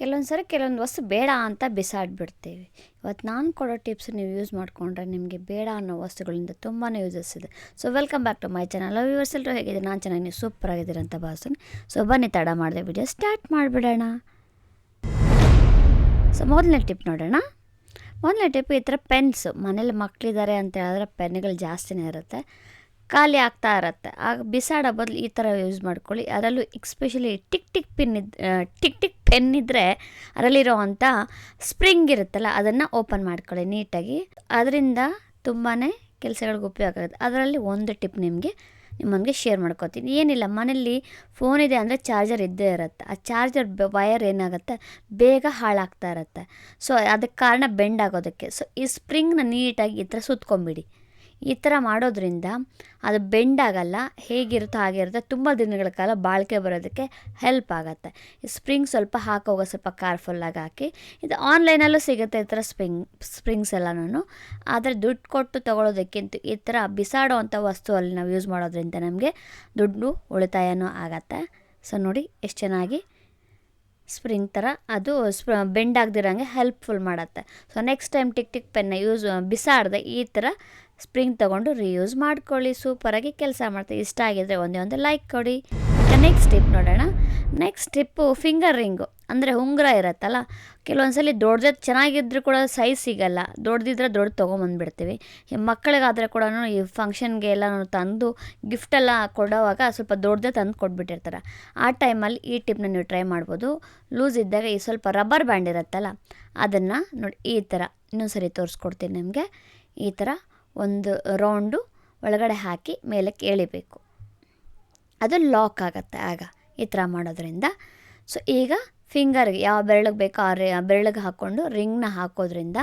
ಕೆಲವೊಂದು ಸರಿ ಕೆಲವೊಂದು ವಸ್ತು ಬೇಡ ಅಂತ ಬಿಸಾಡಿಬಿಡ್ತೀವಿ. ಇವತ್ತು ನಾನು ಕೊಡೋ ಟಿಪ್ಸ್ ನೀವು ಯೂಸ್ ಮಾಡಿಕೊಂಡ್ರೆ ನಿಮಗೆ ಬೇಡ ಅನ್ನೋ ವಸ್ತುಗಳಿಂದ ತುಂಬಾ ಯೂಸಸ್ ಇದೆ. So welcome back to my channel love yours ಎಲ್ಲರೂ ಹೇಗಿದೆ ನಾನು ಚೆನ್ನಾಗಿ, ನೀವು ಸೂಪರ್ ಆಗಿದ್ದೀರ ಅಂತ ಭಾವಿಸ್ತೀನಿ. ಸೊ ಬನ್ನಿ, ತಡ ಮಾಡಿದೆ ವಿಡಿಯೋ ಸ್ಟಾರ್ಟ್ ಮಾಡಿಬಿಡೋಣ. ಸೊ ಮೊದಲನೇ ಟಿಪ್ ನೋಡೋಣ. ಮೊದಲನೇ ಟಿಪ್ ಈ ಥರ ಪೆನ್ಸ್ ಮನೇಲಿ ಮಕ್ಕಳಿದ್ದಾರೆ ಅಂತ ಹೇಳಿದ್ರೆ ಪೆನ್ಗಳು ಜಾಸ್ತಿನೇ ಇರುತ್ತೆ. ಖಾಲಿ ಆಗ್ತಾ ಇರುತ್ತೆ. ಆಗ ಬಿಸಾಡೋ ಬದಲು ಈ ಥರ ಯೂಸ್ ಮಾಡ್ಕೊಳ್ಳಿ. ಅದರಲ್ಲೂ ಎಕ್ಸ್ಪೆಷಲಿ ಟಿಕ್ ಟಿಕ್ ಪಿನ್ ಇದ್ದ ಟಿಕ್ ಟಿಕ್ ಪೆನ್ ಇದ್ದರೆ ಅದರಲ್ಲಿರೋ ಅಂಥ ಸ್ಪ್ರಿಂಗ್ ಇರುತ್ತಲ್ಲ, ಅದನ್ನು ಓಪನ್ ಮಾಡ್ಕೊಳ್ಳಿ ನೀಟಾಗಿ. ಅದರಿಂದ ತುಂಬಾ ಕೆಲಸಗಳಿಗೆ ಉಪಯೋಗ ಆಗುತ್ತೆ. ಅದರಲ್ಲಿ ಒಂದು ಟಿಪ್ ನಿಮಗೆ, ನಿಮ್ಮನಿಗೆ ಶೇರ್ ಮಾಡ್ಕೊತೀನಿ. ಏನಿಲ್ಲ ಮನೇಲಿ ಫೋನ್ ಇದೆ ಅಂದರೆ ಚಾರ್ಜರ್ ಇದ್ದೇ ಇರುತ್ತೆ. ಆ ಚಾರ್ಜರ್ ವಯರ್ ಏನಾಗುತ್ತೆ? ಬೇಗ ಹಾಳಾಗ್ತಾ ಇರುತ್ತೆ. ಸೊ, ಅದಕ್ಕೆ ಕಾರಣ ಬೆಂಡ್ ಆಗೋದಕ್ಕೆ. ಸೊ, ಈ ಸ್ಪ್ರಿಂಗ್ನ ನೀಟಾಗಿ ಈ ಥರ ಸುತ್ಕೊಂಬಿಡಿ. ಈ ಥರ ಮಾಡೋದ್ರಿಂದ ಅದು ಬೆಂಡ್ ಆಗಲ್ಲ, ಹೇಗಿರುತ್ತೋ ಹಾಗೆ ಇರುತ್ತೆ. ತುಂಬ ದಿನಗಳ ಕಾಲ ಬಾಳಿಕೆ ಬರೋದಕ್ಕೆ ಹೆಲ್ಪ್ ಆಗುತ್ತೆ. ಸ್ಪ್ರಿಂಗ್ ಸ್ವಲ್ಪ ಹಾಕೋಗ ಸ್ವಲ್ಪ ಕಾರ್ಫುಲ್ಲಾಗಿ ಹಾಕಿ, ಇದು ಆನ್ಲೈನಲ್ಲೂ ಸಿಗುತ್ತೆ ಈ ಥರ ಸ್ಪ್ರಿಂಗ್ ಸ್ಪ್ರಿಂಗ್ಸ್ ಎಲ್ಲನೂ ಆದರೆ ದುಡ್ಡು ಕೊಟ್ಟು ತೊಗೊಳೋದಕ್ಕಿಂತ ಈ ಥರ ಬಿಸಾಡೋ ವಸ್ತು ಅಲ್ಲಿ ನಾವು ಯೂಸ್ ಮಾಡೋದ್ರಿಂದ ನಮಗೆ ದುಡ್ಡು ಉಳಿತಾಯನೂ ಆಗತ್ತೆ. ಸೊ ನೋಡಿ, ಎಷ್ಟು ಚೆನ್ನಾಗಿ ಸ್ಪ್ರಿಂಗ್ ಥರ ಅದು ಸ್ಪ್ರ ಬೆಂಡ್ ಆಗದಿರೋಂಗೆ ಹೆಲ್ಪ್ಫುಲ್ ಮಾಡುತ್ತೆ. So next time tick tick ಪೆನ್ನ use ಬಿಸಾಡ್ದೆ ಈ ಥರ ಸ್ಪ್ರಿಂಗ್ ತಗೊಂಡು ರೀಯೂಸ್ ಮಾಡ್ಕೊಳ್ಳಿ. ಸೂಪರಾಗಿ ಕೆಲಸ ಮಾಡ್ತೀವಿ. ಇಷ್ಟ ಆಗಿದ್ರೆ ಒಂದೇ ಒಂದು ಲೈಕ್ ಕೊಡಿ. ನೆಕ್ಸ್ಟ್ ಟಿಪ್ ನೋಡೋಣ. ನೆಕ್ಸ್ಟ್ ಟಿಪ್ಪು ಫಿಂಗರ್ ರಿಂಗು ಅಂದರೆ ಉಂಗುರ ಇರುತ್ತಲ್ಲ? ಕೆಲವೊಂದು ಸಲ ದೊಡ್ಡದು ಚೆನ್ನಾಗಿದ್ರೂ ಕೂಡ ಸೈಜ್ ಸಿಗಲ್ಲ. ದೊಡ್ಡದಿದ್ರೆ ದೊಡ್ಡ ತೊಗೊಂಬಂದ್ಬಿಡ್ತೀವಿ. ಮಕ್ಕಳಿಗಾದರೆ ಕೂಡ ಈ ಫಂಕ್ಷನ್ಗೆ ಎಲ್ಲ ತಂದು ಗಿಫ್ಟೆಲ್ಲ ಕೊಡೋವಾಗ ಸ್ವಲ್ಪ ದೊಡ್ಡದೇ ತಂದು ಕೊಟ್ಬಿಟ್ಟಿರ್ತಾರೆ. ಆ ಟೈಮಲ್ಲಿ ಈ ಟಿಪ್ನ ನೀವು ಟ್ರೈ ಮಾಡ್ಬೋದು. ಲೂಸ್ ಇದ್ದಾಗ ಈ ಸ್ವಲ್ಪ ರಬ್ಬರ್ ಬ್ಯಾಂಡ್ ಇರುತ್ತಲ್ಲ? ಅದನ್ನು ನೋಡಿ ಈ ಥರ ಇನ್ನೊಂದು ಸರಿ ತೋರಿಸ್ಕೊಡ್ತೀನಿ ನಿಮಗೆ. ಈ ಥರ ಒಂದು ರೌಂಡು ಒಳಗಡೆ ಹಾಕಿ ಮೇಲಕ್ಕೆ ಎಳಿಬೇಕು. ಅದು ಲಾಕ್ ಆಗುತ್ತೆ ಆಗ ಈ ಥರ ಮಾಡೋದ್ರಿಂದ. ಸೊ ಈಗ ಫಿಂಗರ್ಗೆ ಯಾವ ಬೆರಳಿಗೆ ಬೇಕೋ ಆ ರೇ ಬೆರಳಿಗೆ ಹಾಕ್ಕೊಂಡು ರಿಂಗ್ನ ಹಾಕೋದ್ರಿಂದ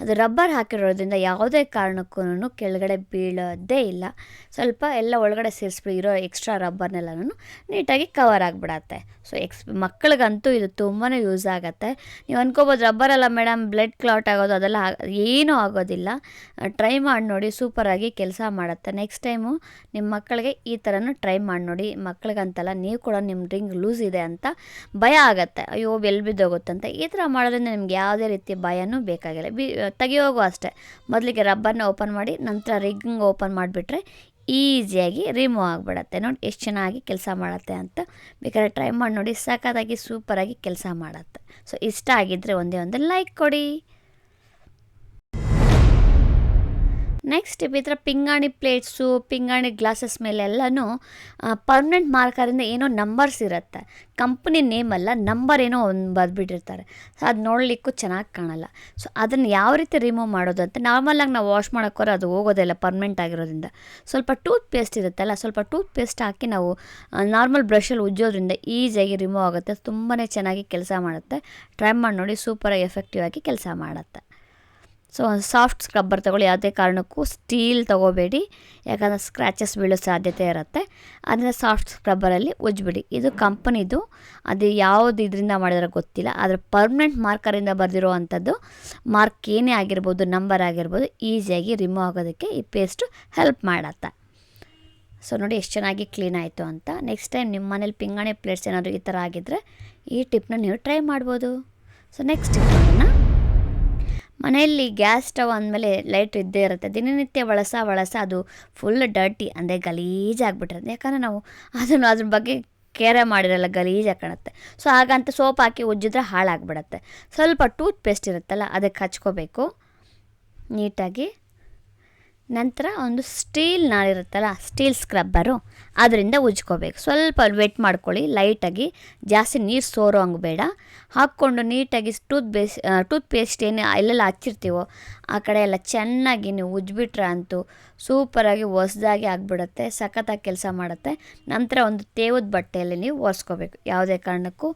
ಅದು ರಬ್ಬರ್ ಹಾಕಿರೋದ್ರಿಂದ ಯಾವುದೇ ಕಾರಣಕ್ಕೂ ಕೆಳಗಡೆ ಬೀಳೋದೇ ಇಲ್ಲ. ಸ್ವಲ್ಪ ಎಲ್ಲ ಒಳಗಡೆ ಸೇರಿಸ್ಬಿಟ್ಟು ಇರೋ ಎಕ್ಸ್ಟ್ರಾ ರಬ್ಬರ್ನೆಲ್ಲನೂ ನೀಟಾಗಿ ಕವರ್ ಆಗಿಬಿಡತ್ತೆ. ಸೊ ಎಕ್ಸ್ ಮಕ್ಕಳಿಗಂತೂ ಇದು ತುಂಬಾ ಯೂಸ್ ಆಗುತ್ತೆ. ನೀವು ಅನ್ಕೋಬೋದು ರಬ್ಬರಲ್ಲ ಮೇಡಮ್ ಬ್ಲಡ್ ಕ್ಲಾಟ್ ಆಗೋದು ಅದೆಲ್ಲ ಏನೂ ಆಗೋದಿಲ್ಲ. ಟ್ರೈ ಮಾಡಿ ನೋಡಿ ಸೂಪರಾಗಿ ಕೆಲಸ ಮಾಡುತ್ತೆ. ನೆಕ್ಸ್ಟ್ ಟೈಮು ನಿಮ್ಮ ಮಕ್ಕಳಿಗೆ ಈ ಥರನೂ ಟ್ರೈ ಮಾಡಿ ನೋಡಿ. ಮಕ್ಕಳಿಗಂತಲ್ಲ, ನೀವು ಕೂಡ ನಿಮ್ಮ ರಿಂಗ್ ಲೂಸ್ ಇದೆ ಅಂತ ಭಯ ಆಗುತ್ತೆ. ಅಯ್ಯೋ ಎಲ್ಲಿ ಬಿದ್ದೋಗುತ್ತಂತೆ. ಈ ಥರ ಮಾಡೋದ್ರಿಂದ ನಿಮ್ಗೆ ಯಾವುದೇ ರೀತಿ ಭಯನೂ ಬೇಕಾಗಿಲ್ಲ. ಬಿ ತೆಗಿಯೋಗು ಅಷ್ಟೇ. ಮೊದಲಿಗೆ ರಬ್ಬರ್ನ ಓಪನ್ ಮಾಡಿ, ನಂತರ ರಿಗ್ಗಿಂಗ್ ಓಪನ್ ಮಾಡಿಬಿಟ್ರೆ ಈಸಿಯಾಗಿ ರಿಮೂವ್ ಆಗಿಬಿಡತ್ತೆ. ನೋಡಿ, ಎಷ್ಟು ಚೆನ್ನಾಗಿ ಕೆಲಸ ಮಾಡುತ್ತೆ ಅಂತ. ಬೇಕಾದ್ರೆ ಟ್ರೈ ಮಾಡಿ ನೋಡಿ. ಸಖತ್ತಾಗಿ ಸೂಪರಾಗಿ ಕೆಲಸ ಮಾಡುತ್ತೆ. ಸೊ, ಇಷ್ಟ ಆಗಿದ್ದರೆ ಒಂದೇ ಒಂದು ಲೈಕ್ ಕೊಡಿ. ನೆಕ್ಸ್ಟ್ ಈ ಪಿಂಗಾಣಿ ಪ್ಲೇಟ್ಸು ಪಿಂಗಾಣಿ ಗ್ಲಾಸಸ್ ಮೇಲೆಲ್ಲನೂ ಪರ್ಮನೆಂಟ್ ಮಾರ್ಕರಿಂದ ಏನೋ ನಂಬರ್ಸ್ ಇರುತ್ತೆ. ಕಂಪ್ನಿ ನೇಮಲ್ಲ ನಂಬರ್ ಏನೋ ಒಂದು ಬರೆದ್ಬಿಟ್ಟಿರ್ತಾರೆ. ಸೊ ಅದು ನೋಡಲಿಕ್ಕೂ ಚೆನ್ನಾಗಿ ಕಾಣಲ್ಲ. ಸೊ ಅದನ್ನು ಯಾವ ರೀತಿ ರಿಮೂವ್ ಮಾಡೋದು ಅಂತ ನಾರ್ಮಲಾಗಿ ನಾವು ವಾಶ್ ಮಾಡೋಕ್ಕೋರೆ ಅದು ಹೋಗೋದಿಲ್ಲ ಪರ್ಮನೆಂಟ್ ಆಗಿರೋದ್ರಿಂದ. ಸ್ವಲ್ಪ ಟೂತ್ ಪೇಸ್ಟ್ ಇರುತ್ತಲ್ಲ ಸ್ವಲ್ಪ ಟೂತ್ ಪೇಸ್ಟ್ ಹಾಕಿ ನಾವು ನಾರ್ಮಲ್ ಬ್ರಷಲ್ಲಿ ಉಜ್ಜೋದ್ರಿಂದ ಈಸಿಯಾಗಿ ರಿಮೂವ್ ಆಗುತ್ತೆ. ತುಂಬಾ ಚೆನ್ನಾಗಿ ಕೆಲಸ ಮಾಡುತ್ತೆ. ಟ್ರೈ ಮಾಡಿ ನೋಡಿ ಸೂಪರಾಗಿ ಎಫೆಕ್ಟಿವ್ ಆಗಿ ಕೆಲಸ ಮಾಡುತ್ತೆ. ಸೊ ಸಾಫ್ಟ್ ಸ್ಕ್ರಬ್ಬರ್ ತಗೊಳ್ಳಿ ಯಾವುದೇ ಕಾರಣಕ್ಕೂ ಸ್ಟೀಲ್ ತೊಗೋಬೇಡಿ. ಯಾಕಂದರೆ ಸ್ಕ್ರ್ಯಾಚಸ್ ಬೀಳೋ ಸಾಧ್ಯತೆ ಇರುತ್ತೆ. ಅದನ್ನು ಸಾಫ್ಟ್ ಸ್ಕ್ರಬ್ಬರಲ್ಲಿ ಉಜ್ಬಿಡಿ ಇದು ಕಂಪನಿದು. ಅದು ಯಾವುದು ಇದರಿಂದ ಮಾಡಿದ್ರೆ ಗೊತ್ತಿಲ್ಲ. ಆದರೆ ಪರ್ಮನೆಂಟ್ ಮಾರ್ಕರಿಂದ ಬರೆದಿರೋ ಅಂಥದ್ದು ಮಾರ್ಕ್ ಏನೇ ಆಗಿರ್ಬೋದು ನಂಬರ್ ಆಗಿರ್ಬೋದು ಈಸಿಯಾಗಿ ರಿಮೂವ್ ಆಗೋದಕ್ಕೆ ಈ ಪೇಸ್ಟು ಹೆಲ್ಪ್ ಮಾಡತ್ತೆ. ಸೊ ನೋಡಿ ಎಷ್ಟು ಚೆನ್ನಾಗಿ ಕ್ಲೀನ್ ಆಯಿತು ಅಂತ. ನೆಕ್ಸ್ಟ್ ಟೈಮ್ ನಿಮ್ಮ ಮನೇಲಿ ಪಿಂಗಾಣಿ ಪ್ಲೇಟ್ಸ್ ಏನಾದರೂ ಈ ಥರ ಆಗಿದ್ದರೆ ಈ ಟಿಪ್ನ ನೀವು ಟ್ರೈ ಮಾಡ್ಬೋದು. ಸೊ ನೆಕ್ಸ್ಟ್ ಟಿಪ್ನ ಮನೆಯಲ್ಲಿ ಗ್ಯಾಸ್ ಸ್ಟವ್ ಅಂದಮೇಲೆ ಲೈಟ್ ಇದ್ದೇ ಇರುತ್ತೆ. ದಿನನಿತ್ಯ ಬಳಸ ಬಳಸ ಅದು ಫುಲ್ ಡರ್ಟಿ ಅಂದರೆ ಗಲೀಜಾಗ್ಬಿಟ್ಟಿರುತ್ತೆ ಯಾಕಂದರೆ ನಾವು ಅದನ್ನು ಅದ್ರ ಬಗ್ಗೆ ಕೇರೆ ಮಾಡಿರಲ್ಲ ಗಲೀಜಾಗಿ ಕಾಣುತ್ತೆ. ಸೊ ಹಾಗಂತ ಸೋಪ್ ಹಾಕಿ ಉಜ್ಜಿದ್ರೆ ಹಾಳಾಗ್ಬಿಡತ್ತೆ. ಸ್ವಲ್ಪ ಟೂತ್ ಪೇಸ್ಟ್ ಇರುತ್ತಲ್ಲ, ಅದಕ್ಕೆ ಹಚ್ಕೋಬೇಕು. ನೀಟಾಗಿ. ನಂತರ ಒಂದು ಸ್ಟೀಲ್ ನಾಳಿರುತ್ತಲ್ಲ ಸ್ಟೀಲ್ ಸ್ಕ್ರಬ್ಬರು ಅದರಿಂದ ಉಜ್ಕೋಬೇಕು. ಸ್ವಲ್ಪ ವೆಟ್ ಮಾಡ್ಕೊಳ್ಳಿ ಲೈಟಾಗಿ ಜಾಸ್ತಿ ನೀರು ಸೋರೋ ಹಂಗೆ ಬೇಡ. ಹಾಕ್ಕೊಂಡು ನೀಟಾಗಿ ಟೂತ್ ಬೇಸ್ ಟೂತ್ ಪೇಸ್ಟ್ ಏನು, ಎಲ್ಲೆಲ್ಲ ಹಚ್ಚಿರ್ತೀವೋ, ಆ ಕಡೆ ಎಲ್ಲ ಚೆನ್ನಾಗಿ ನೀವು ಉಜ್ಬಿಟ್ರೆ ಅಂತೂ ಸೂಪರಾಗಿ ಹೊಸ್ದಾಗಿ ಆಗಿಬಿಡುತ್ತೆ, ಸಖತ್ತಾಗಿ ಕೆಲಸ ಮಾಡುತ್ತೆ. ನಂತರ ಒಂದು ತೇವದ ಬಟ್ಟೆಯಲ್ಲಿ ನೀವು ಒರೆಸ್ಕೋಬೇಕು. ಯಾವುದೇ ಕಾರಣಕ್ಕೂ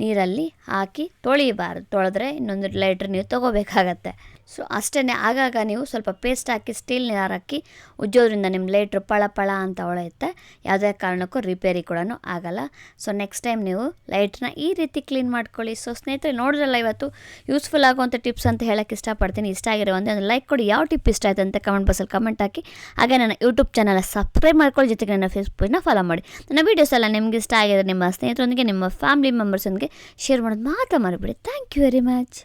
ನೀರಲ್ಲಿ ಹಾಕಿ ತೊಳಿಬಾರ್ದು. ತೊಳೆದ್ರೆ ಇನ್ನೊಂದು ಲೈಟ್ರ್ ನೀವು ತೊಗೋಬೇಕಾಗತ್ತೆ. ಸೊ ಅಷ್ಟೇ ಆಗಾಗ ನೀವು ಸ್ವಲ್ಪ ಪೇಸ್ಟ್ ಹಾಕಿ ಸ್ಟೀಲ್ ನೀರು ಹಾಕಿ ಉಜ್ಜೋದ್ರಿಂದ ನಿಮ್ಮ ಲೈಟ್ರ್ ಪಳ ಪಳ ಅಂತ ಹೊಳೆಯುತ್ತೆ. ಯಾವುದೇ ಕಾರಣಕ್ಕೂ ರಿಪೇರಿ ಕೂಡ ಆಗಲ್ಲ. ಸೊ ನೆಕ್ಸ್ಟ್ ಟೈಮ್ ನೀವು ಲೈಟ್ನ ಈ ರೀತಿ ಕ್ಲೀನ್ ಮಾಡ್ಕೊಳ್ಳಿ. ಸೊ ಸ್ನೇಹಿತರೆ, ನೋಡಿದ್ರಲ್ಲ ಇವತ್ತು ಯೂಸ್ಫುಲ್ ಆಗುವಂಥ ಟಿಪ್ಸ್ ಅಂತ ಹೇಳೋಕ್ಕೆ ಇಷ್ಟಪಡ್ತೀನಿ. ಇಷ್ಟ ಆಗಿರೋ ಒಂದೇ ಒಂದು ಲೈಕ್ ಕೊಡಿ. ಯಾವ ಟಿಪ್ ಇಷ್ಟ ಆಯ್ತು ಅಂತ ಕಮೆಂಟ್ ಬಾಕ್ಸಲ್ಲಿ ಕಮೆಂಟ್ ಹಾಕಿ. ಹಾಗೆ ನನ್ನ ಯೂಟ್ಯೂಬ್ ಚಾನಲ್ ಸಬ್ಸ್ಕ್ರೈಬ್ ಮಾಡ್ಕೊಳ್ಳಿ. ಜೊತೆಗೆ ನನ್ನ ಫೇಸ್ಬುಕ್ನ ಫಾಲೋ ಮಾಡಿ. ನನ್ನ ವೀಡಿಯೋಸ್ ಎಲ್ಲ ನಿಮಗೆ ಇಷ್ಟ ಆಗಿದ್ರೆ ನಿಮ್ಮ ಸ್ನೇಹಿತರೊಂದಿಗೆ, ನಿಮ್ಮ ಫ್ಯಾಮಿಲಿ ಮೆಂಬರ್ಸೊಂದಿಗೆ ಶೇರ್ ಮಾಡೋದು ಮಾತ್ರ ಮಾಡಿಬಿಡಿ ಥ್ಯಾಂಕ್ ಯು ವೆರಿ ಮಚ್